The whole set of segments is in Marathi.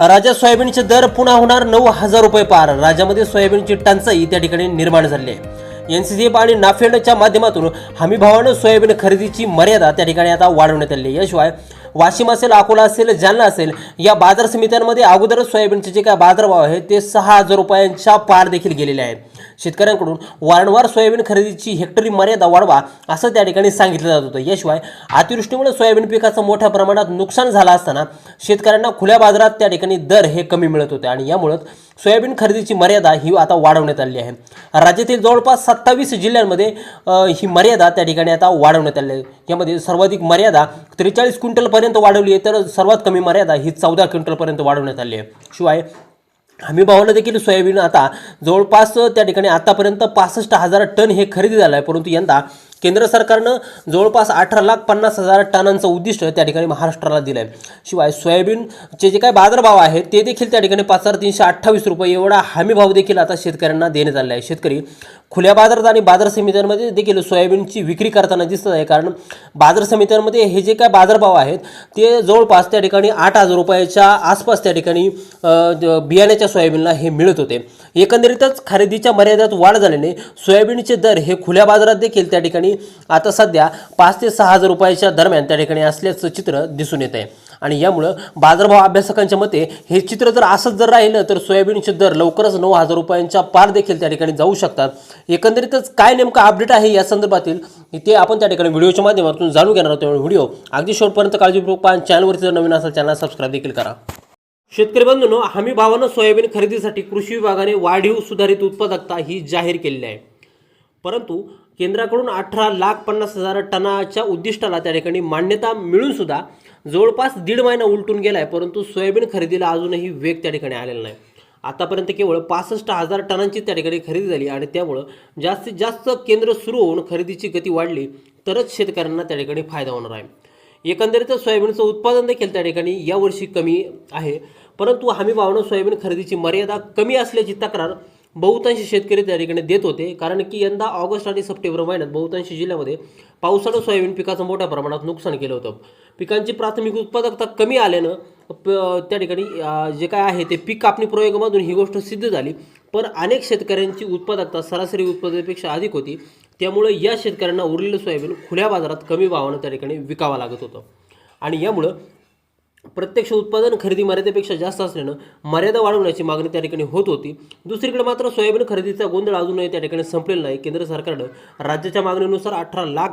राज्यात सोयाबीनचे दर पुन्हा होणार नऊ हजार रुपये पार. राज्यामध्ये सोयाबीनची टंचाई त्या ठिकाणी निर्माण झाली आहे. एन सी सी आणि नाफेडच्या माध्यमातून हमीभावानं सोयाबीन खरेदीची मर्यादा त्या ठिकाणी आता वाढवण्यात आली याशिवाय वाशिम असेल अकोला असेल जालना असेल या बाजार समित्यांमध्ये अगोदरच सोयाबीनचे जे काय बाजारभाव आहे ते सहा हजार रुपयांच्या पार देखील गेलेले आहेत. शेतकऱ्यांकडून वारंवार सोयाबीन खरेदीची हेक्टरी मर्यादा वाढवा असं त्या ठिकाणी सांगितलं जात होतं. याशिवाय अतिवृष्टीमुळे सोयाबीन पिकाचं मोठ्या प्रमाणात नुकसान झालं असताना शेतकऱ्यांना खुल्या बाजारात त्या ठिकाणी दर हे कमी मिळत होते. आणि यामुळं सोयाबीन खरेदीची मर्यादा ही आता वाढवण्यात आली आहे. राज्यातील जवळपास सत्तावीस जिल्ह्यांमध्ये ही मर्यादा त्या ठिकाणी आता वाढवण्यात आली आहे. यामध्ये सर्वाधिक मर्यादा त्रेचाळीस क्विंटलपर्यंत वाढवली आहे तर सर्वात कमी मर्यादा ही चौदा क्विंटलपर्यंत वाढवण्यात आली आहे. शिवाय हमी भावाला देखील सोयाबीन आता जवळपास त्या ठिकाणी आतापर्यंत पासष्ट हजार टन हे खरेदी झालं आहे परंतु यंदा केंद्र सरकारनं जवळपास अठरा लाख पन्नास हजार टनांचं उद्दिष्ट त्या ठिकाणी महाराष्ट्राला दिलं आहे शिवाय सोयाबीनचे जे काही बाजारभाव आहेत ते देखील त्या ठिकाणी पाच हजार तीनशे अठ्ठावीस रुपये एवढा हमी भाव देखील आता शेतकऱ्यांना देण्यात आला आहे. शेतकरी खुल्या बाजारात आणि बाजार समित्यांमध्ये देखील सोयाबीनची विक्री करताना दिसत आहे. कारण बाजार समित्यांमध्ये हे जे काय बाजारभाव आहेत ते जवळपास त्या ठिकाणी आठ हजार रुपयाच्या आसपास त्या ठिकाणी ज- बियाण्याच्या सोयाबीनला हे मिळत होते. एकंदरीतच खरेदीच्या मर्यादेत वाढ झाल्याने सोयाबीनचे दर हे खुल्या बाजारात देखील त्या ठिकाणी आता सध्या पाच ते सहा हजार रुपयाच्या दरम्यान त्या ठिकाणी असल्याचं चित्र दिसून येत आहे आणि यामुळं बाजारभाव अभ्यासकांच्या मते हे चित्र जर असंच जर राहिलं तर सोयाबीनचे दर लवकरच नऊ हजार रुपयांच्या पार देखील त्या ठिकाणी जाऊ शकतात. एकंदरीतच काय नेमकं अपडेट आहे या संदर्भातील ते आपण त्या ठिकाणी व्हिडिओच्या माध्यमातून जाणून घेणार आहोत. त्यामुळे व्हिडिओ अगदी शेवटपर्यंत काळजीपूर्वक पाहा चॅनलवरती जर नवीन असेल चॅनल सबस्क्राईब देखील करा. शेतकरी बंधूंनो हमी भावानं सोयाबीन खरेदीसाठी कृषी विभागाने वाढीव सुधारित उत्पादकता ही जाहीर केलेली आहे. परंतु केंद्राकडून अठरा लाख पन्नास हजार टनाच्या उद्दिष्टाला त्या ठिकाणी मान्यता मिळून सुद्धा जवळपास दीड महिना उलटून गेला आहे परंतु सोयाबीन खरेदीला अजूनही वेग त्या ठिकाणी आलेला नाही. आतापर्यंत केवळ पासष्ट हजार टनांची त्या ठिकाणी खरेदी झाली आणि त्यामुळं जास्तीत जास्त केंद्र सुरू होऊन खरेदीची गती वाढली तरच शेतकऱ्यांना त्या ठिकाणी फायदा होणार आहे. एकंदरीत सोयाबीनचं उत्पादन देखील त्या ठिकाणी यावर्षी कमी आहे परंतु हमी सोयाबीन खरेदीची मर्यादा कमी असल्याची तक्रार बहुतांशी शेतकरी त्या ठिकाणी देत होते. कारण की यंदा ऑगस्ट आणि सप्टेंबर महिन्यात बहुतांशी जिल्ह्यामध्ये पावसानं सोयाबीन पिकाचं मोठ्या प्रमाणात नुकसान केलं होतं. पिकांची प्राथमिक उत्पादकता कमी आल्यानं प- त्या ठिकाणी जे काय आहे ते पीक कापणी प्रयोगामधून ही गोष्ट सिद्ध झाली. पण अनेक शेतकऱ्यांची उत्पादकता सरासरी उत्पादनापेक्षा अधिक होती. त्यामुळे या शेतकऱ्यांना उरलेलं सोयाबीन खुल्या बाजारात कमी भावानं त्या ठिकाणी विकावं लागत होतं. आणि यामुळं प्रत्यक्ष उत्पादन खरेदी मर्यादेपेक्षा जास्त असल्यानं मर्यादा वाढवण्याची मागणी त्या ठिकाणी होत होती. दुसरीकडे मात्र सोयाबीन खरेदीचा गोंधळ अजूनही त्या ठिकाणी संपलेला नाही. केंद्र सरकारनं राज्याच्या मागणीनुसार अठरा लाख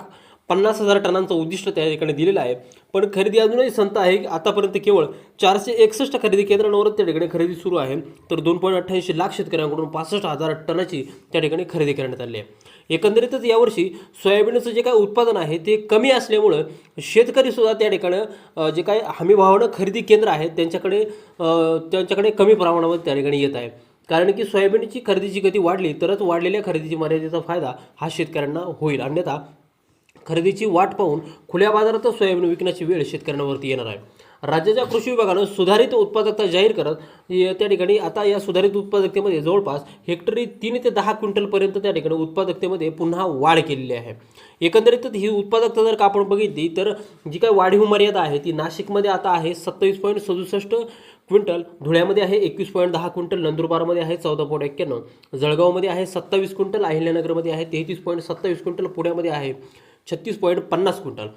पन्नास हजार टनांचं उद्दिष्ट त्या ठिकाणी दिलेलं आहे. पण खरेदी अजूनही संत आहे की आतापर्यंत केवळ चारशे एकसष्ट खरेदी केंद्रांवरच त्या ठिकाणी खरेदी सुरू आहे. तर दोन पॉईंट अठ्ठ्याऐंशी लाख शेतकऱ्यांकडून पासष्ट हजार टनाची त्या ठिकाणी खरेदी करण्यात आली आहे. एकंदरीतच यावर्षी सोयाबीनचं जे काय उत्पादन आहे ते कमी असल्यामुळं शेतकरी सुद्धा त्या ठिकाणं जे काय हमीभावानं खरेदी केंद्र आहेत त्यांच्याकडे त्यांच्याकडे कमी प्रमाणामध्ये त्या ठिकाणी येत आहे. कारण की सोयाबीनची खरेदीची गती वाढली तरच वाढलेल्या खरेदीची मर्यादेचा फायदा हा शेतकऱ्यांना होईल. अन्यथा खरेदीची वाट पाहून खुल्या बाजारातच सोयाबीन विकण्याची वेळ शेतकऱ्यांवरती येणार आहे. राज्याच्या कृषी विभागानं सुधारित उत्पादकता जाहीर करत या- त्या ठिकाणी आता या सुधारित उत्पादकतेमध्ये जवळपास हेक्टरी तीन ते दहा क्विंटलपर्यंत त्या ठिकाणी उत्पादकतेमध्ये पुन्हा वाढ केलेली आहे. एकंदरीतच ही उत्पादकता जर का आपण बघितली तर जी काही वाढीव मर्यादा आहे ती नाशिकमध्ये आता आहे सत्तावीस पॉईंट सदुसष्ट क्विंटल धुळ्यामध्ये आहे एकवीस पॉईंट दहा क्विंटल नंदुरबारमध्ये आहे चौदा पॉईंट एक्क्याण्णव जळगावमध्ये आहे सत्तावीस क्विंटल अहिल्यानगरमध्ये आहे तेहतीस पॉईंट सत्तावीस क्विंटल पुण्यामध्ये आहे छत्तीस पॉईंट पन्नास क्विंटल.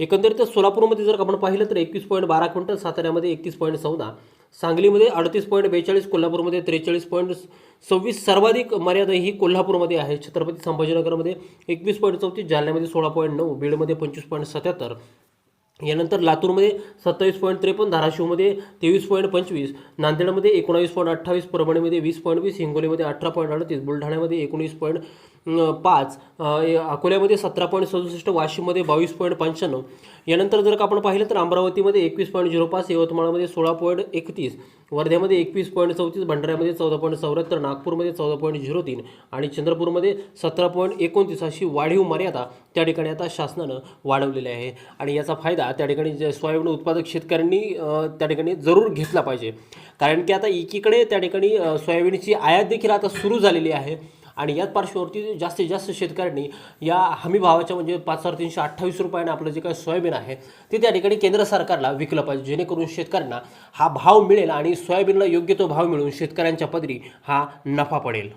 एकंदरीत सोलापूरमध्ये जर आपण पाहिलं तर एकवीस पॉईंट बारा क्विंटल साताऱ्यामध्ये एकतीस पॉईंट चौदा. सांगलीमध्ये अडतीस पॉईंट बेचाळीस कोल्हापूरमध्ये त्रेचाळीस पॉईंट सव्वीस. सर्वाधिक मर्यादा ही कोल्हापूरमध्ये आहे. छत्रपती संभाजीनगरमध्ये एकवीस पॉईंट चौतीस जालन्यामध्ये सोळा पॉईंट नऊ बीडमध्ये पंचवीस पॉईंट सत्याहत्तर. यानंतर लातूरमध्ये सत्तावीस पॉईंट त्रेपन्न धाराशिवमध्ये तेवीस पॉईंट पंचवीस नांदेडमध्ये एकोणावीस पॉईंट अठ्ठावीस परभणीमध्ये वीस पॉईंट वीस हिंगोलीमध्ये अठरा पॉईंट अडतीस बुलढाण्यामध्ये एकोणीस पॉईंट पाच अकोल्यामध्ये सतरा पॉईंट सदुसष्ट वाशिममध्ये बावीस पॉईंट पंच्याण्णव. यानंतर जर का आपण पाहिलं तर अमरावतीमध्ये एकवीस पॉईंट झिरो पाच यवतमाळमध्ये सोळा पॉईंट एकतीस वर्ध्यामध्ये एकवीस पॉईंट चौतीस भंडाऱ्यामध्ये चौदा पॉईंट चौऱ्याहत्तर नागपूरमध्ये चौदा पॉईंट झिरो तीन आणि चंद्रपूरमध्ये सतरा पॉईंट एकोणतीस अशी वाढीव मर्यादा त्या ठिकाणी आता शासनानं वाढवलेली आहे. आणि याचा फायदा त्या ठिकाणी जे सोयाबीन उत्पादक शेतकऱ्यांनी त्या ठिकाणी जरूर घेतला पाहिजे. कारण की आता एकीकडे त्या ठिकाणी सोयाबीनची आयात देखील आता सुरू झालेली आहे. आणि याच पार्श्ववरती जास्तीत जास्त शेतकऱ्यांनी या हमी भावाच्या म्हणजे पाच हजार तीनशे अठ्ठावीस रुपयाने आपलं जे काही सोयाबीन आहे ते त्या ठिकाणी केंद्र सरकारला विकलं पाहिजे जेणेकरून शेतकऱ्यांना हा भाव मिळेल आणि सोयाबीनला योग्य तो भाव मिळून शेतकऱ्यांच्या पदरी हा नफा पडेल.